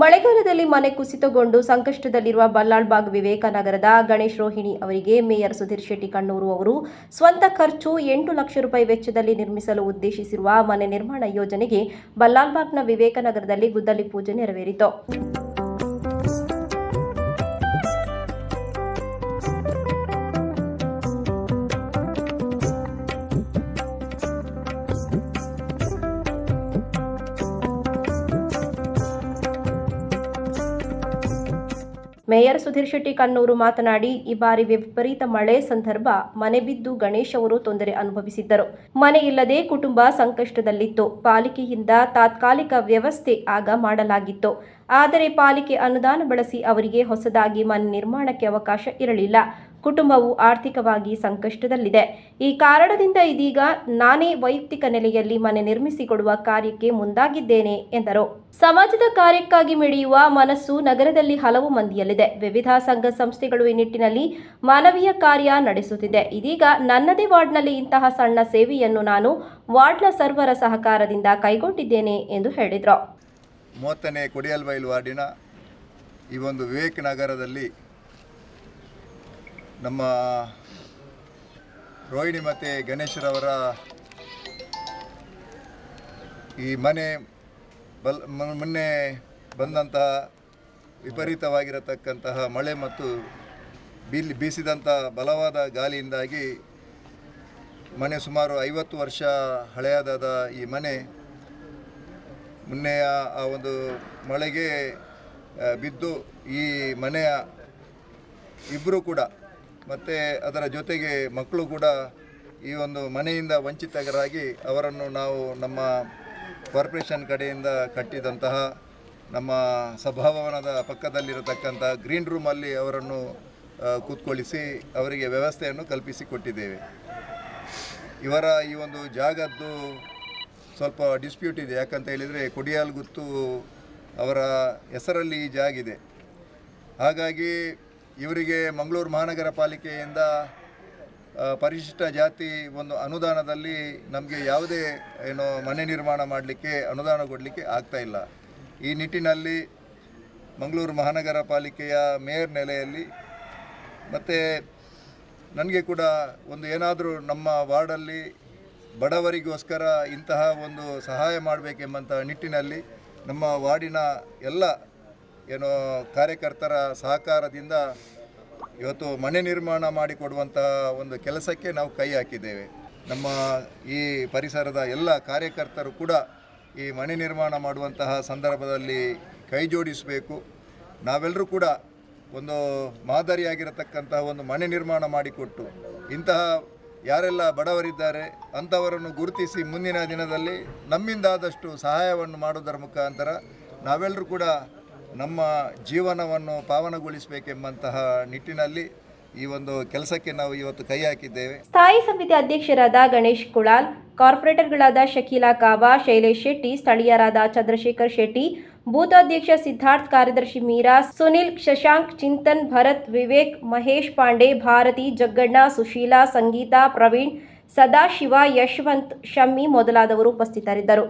ಮಳೆಗಾಲದಲ್ಲಿ ಮನೆ ಕುಸಿತಗೊಂಡು ಸಂಕಷ್ಟದಲ್ಲಿರುವ ಬಲ್ಲಾಳ್ಬಾಗ್ ವಿವೇಕನಗರದ ಗಣೇಶ್ ರೋಹಿಣಿ ಅವರಿಗೆ ಮೇಯರ್ ಸುಧೀರ್ ಶೆಟ್ಟಿ ಕಣ್ಣೂರು ಅವರು ಸ್ವಂತ ಖರ್ಚು ಎಂಟು ಲಕ್ಷ ರೂಪಾಯಿ ವೆಚ್ಚದಲ್ಲಿ ನಿರ್ಮಿಸಲು ಉದ್ದೇಶಿಸಿರುವ ಮನೆ ನಿರ್ಮಾಣ ಯೋಜನೆಗೆ ಬಲ್ಲಾಳ್ಬಾಗ್ನ ವಿವೇಕನಗರದಲ್ಲಿ ಗುದ್ದಲಿ ಪೂಜೆ ನೆರವೇರಿತು. ಮೇಯರ್ ಸುಧೀರ್ ಶೆಟ್ಟಿ ಕಣ್ಣೂರು ಮಾತನಾಡಿ, ಈ ಬಾರಿ ವಿಪರೀತ ಮಳೆ ಸಂದರ್ಭ, ಮನೆ ಬಿದ್ದು ಗಣೇಶ್ ಅವರು ತೊಂದರೆ ಅನುಭವಿಸಿದ್ದರು. ಮನೆ ಇಲ್ಲದೆ ಕುಟುಂಬ ಸಂಕಷ್ಟದಲ್ಲಿತ್ತು. ಪಾಲಿಕೆಯಿಂದ ತಾತ್ಕಾಲಿಕ ವ್ಯವಸ್ಥೆ ಆಗ ಮಾಡಲಾಗಿತ್ತು. ಆದರೆ ಪಾಲಿಕೆ ಅನುದಾನ ಬಳಸಿ ಅವರಿಗೆ ಹೊಸದಾಗಿ ಮನೆ ನಿರ್ಮಾಣಕ್ಕೆ ಅವಕಾಶ ಇರಲಿಲ್ಲ. ಕುಟುಂಬವು ಆರ್ಥಿಕವಾಗಿ ಸಂಕಷ್ಟದಲ್ಲಿದೆ. ಈ ಕಾರಣದಿಂದ ಇದೀಗ ನಾನೇ ವೈಯಕ್ತಿಕ ನೆಲೆಯಲ್ಲಿ ಮನೆ ನಿರ್ಮಿಸಿಕೊಡುವ ಕಾರ್ಯಕ್ಕೆ ಮುಂದಾಗಿದ್ದೇನೆ, ಎಂದರು. ಸಮಾಜದ ಕಾರ್ಯಕ್ಕಾಗಿ ಮಿಡಿಯುವ ಮನಸ್ಸು ನಗರದಲ್ಲಿ ಹಲವು ಮಂದಿಯಲ್ಲಿದೆ. ವಿವಿಧ ಸಂಘ ಸಂಸ್ಥೆಗಳು ಈ ನಿಟ್ಟಿನಲ್ಲಿ ಮಾನವೀಯ ಕಾರ್ಯ ನಡೆಸುತ್ತಿದೆ. ಇದೀಗ ನನ್ನದೇ ವಾರ್ಡ್ನಲ್ಲಿ ಇಂತಹ ಸಣ್ಣ ಸೇವೆಯನ್ನು ನಾನು ವಾರ್ಡ್ನ ಸರ್ವರ ಸಹಕಾರದಿಂದ ಕೈಗೊಂಡಿದ್ದೇನೆ, ಎಂದು ಹೇಳಿದರು. ಮೂವತ್ತನೇ ಕುಡಿಯಲ್ಬೈಲ್ ವಾರ್ಡಿನ ಈ ಒಂದು ವಿವೇಕ್ ನಗರದಲ್ಲಿ ನಮ್ಮ ರೋಹಿಣಿ ಮತ್ತು ಗಣೇಶರವರ ಈ ಮನೆ ಬಲ್ ಮೊನ್ನೆ ಬಂದಂತಹ ವಿಪರೀತವಾಗಿರತಕ್ಕಂತಹ ಮಳೆ ಮತ್ತು ಬೀಲ್ ಬೀಸಿದಂಥ ಬಲವಾದ ಗಾಳಿಯಿಂದಾಗಿ ಮನೆ ಸುಮಾರು ಐವತ್ತು ವರ್ಷ ಹಳೆಯದಾದ ಈ ಮನೆ ಮೊನ್ನೆಯ ಆ ಒಂದು ಮಳೆಗೆ ಬಿದ್ದು ಈ ಮನೆಯ ಇಬ್ಬರು ಕೂಡ ಮತ್ತು ಅದರ ಜೊತೆಗೆ ಮಕ್ಕಳು ಕೂಡ ಈ ಒಂದು ಮನೆಯಿಂದ ವಂಚಿತರಾಗಿ ಅವರನ್ನು ನಾವು ನಮ್ಮ ಕಾರ್ಪೊರೇಷನ್ ಕಡೆಯಿಂದ ಕಟ್ಟಿದಂತಹ ನಮ್ಮ ಸಭಾಭವನದ ಪಕ್ಕದಲ್ಲಿರತಕ್ಕಂಥ ಗ್ರೀನ್ ರೂಮಲ್ಲಿ ಅವರನ್ನು ಕೂತ್ಕೊಳಿಸಿ ಅವರಿಗೆ ವ್ಯವಸ್ಥೆಯನ್ನು ಕಲ್ಪಿಸಿಕೊಟ್ಟಿದ್ದೇವೆ. ಇವರ ಈ ಒಂದು ಜಾಗದ್ದು ಸ್ವಲ್ಪ ಡಿಸ್ಪ್ಯೂಟ್ ಇದೆ. ಯಾಕಂತ ಹೇಳಿದರೆ ಕೊಡಿಯಾಲ್ಗುತ್ತು ಅವರ ಹೆಸರಲ್ಲಿ ಈ ಜಾಗಿದೆ ಹಾಗಾಗಿ ಇವರಿಗೆ ಮಂಗಳೂರು ಮಹಾನಗರ ಪಾಲಿಕೆಯಿಂದ ಪರಿಶಿಷ್ಟ ಜಾತಿ ಒಂದು ಅನುದಾನದಲ್ಲಿ ನಮಗೆ ಯಾವುದೇ, ಏನು, ಮನೆ ನಿರ್ಮಾಣ ಮಾಡಲಿಕ್ಕೆ ಅನುದಾನ ಕೊಡಲಿಕ್ಕೆ ಆಗ್ತಾ ಇಲ್ಲ. ಈ ನಿಟ್ಟಿನಲ್ಲಿ ಮಂಗಳೂರು ಮಹಾನಗರ ಪಾಲಿಕೆಯ ಮೇಯರ್ ನೆಲೆಯಲ್ಲಿ ಮತ್ತು ನನಗೆ ಕೂಡ ಒಂದು ಏನಾದರೂ ನಮ್ಮ ವಾರ್ಡಲ್ಲಿ ಬಡವರಿಗೋಸ್ಕರ ಇಂತಹ ಒಂದು ಸಹಾಯ ಮಾಡಬೇಕೆಂಬಂಥ ನಿಟ್ಟಿನಲ್ಲಿ ನಮ್ಮ ವಾರ್ಡಿನ ಎಲ್ಲ ಏನು ಕಾರ್ಯಕರ್ತರ ಸಹಕಾರದಿಂದ ಇವತ್ತು ಮನೆ ನಿರ್ಮಾಣ ಮಾಡಿಕೊಡುವಂತಹ ಒಂದು ಕೆಲಸಕ್ಕೆ ನಾವು ಕೈ ಹಾಕಿದ್ದೇವೆ. ನಮ್ಮ ಈ ಪರಿಸರದ ಎಲ್ಲ ಕಾರ್ಯಕರ್ತರು ಕೂಡ ಈ ಮನೆ ನಿರ್ಮಾಣ ಮಾಡುವಂತಹ ಸಂದರ್ಭದಲ್ಲಿ ಕೈ ಜೋಡಿಸಬೇಕು. ನಾವೆಲ್ಲರೂ ಕೂಡ ಒಂದು ಮಾದರಿಯಾಗಿರತಕ್ಕಂತಹ ಒಂದು ಮನೆ ನಿರ್ಮಾಣ ಮಾಡಿಕೊಟ್ಟು ಇಂತಹ ಯಾರೆಲ್ಲ ಬಡವರಿದ್ದಾರೆ ಅಂಥವರನ್ನು ಗುರುತಿಸಿ ಮುಂದಿನ ದಿನದಲ್ಲಿ ನಮ್ಮಿಂದಾದಷ್ಟು ಸಹಾಯವನ್ನು ಮಾಡುವುದರ ಮುಖಾಂತರ ನಾವೆಲ್ಲರೂ ಕೂಡ ನಮ್ಮ ಜೀವನವನ್ನು ಪಾವನಗೊಳಿಸಬೇಕೆಂಬಂತಹ ನಿಟ್ಟಿನಲ್ಲಿ ಈ ಒಂದು ಕೆಲಸಕ್ಕೆ ನಾವು ಇವತ್ತು ಕೈ ಹಾಕಿದ್ದೇವೆ. ಸ್ಥಾಯಿ ಸಮಿತಿ ಅಧ್ಯಕ್ಷರಾದ ಗಣೇಶ್ ಕುಳಾಲ್, ಕಾರ್ಪೊರೇಟರ್ಗಳಾದ ಶಕೀಲಾ ಕಾವಾ, ಶೈಲೇಶ್ ಶೆಟ್ಟಿ, ಸ್ಥಳೀಯರಾದ ಚಂದ್ರಶೇಖರ್ ಶೆಟ್ಟಿ ಬೂತ್ ಅಧ್ಯಕ್ಷ ಸಿದ್ಧಾರ್ಥ್, ಕಾರ್ಯದರ್ಶಿ ಮೀರಾ, ಸುನಿಲ್, ಶಶಾಂಕ್, ಚಿಂತನ್, ಭರತ್, ವಿವೇಕ್, ಮಹೇಶ್ ಪಾಂಡೆ, ಭಾರತಿ, ಜಗ್ಗಣ್ಣ, ಸುಶೀಲಾ, ಸಂಗೀತಾ, ಪ್ರವೀಣ್, ಸದಾಶಿವ, ಯಶವಂತ್, ಶಮ್ಮಿ ಮೊದಲಾದವರು ಉಪಸ್ಥಿತರಿದ್ದರು.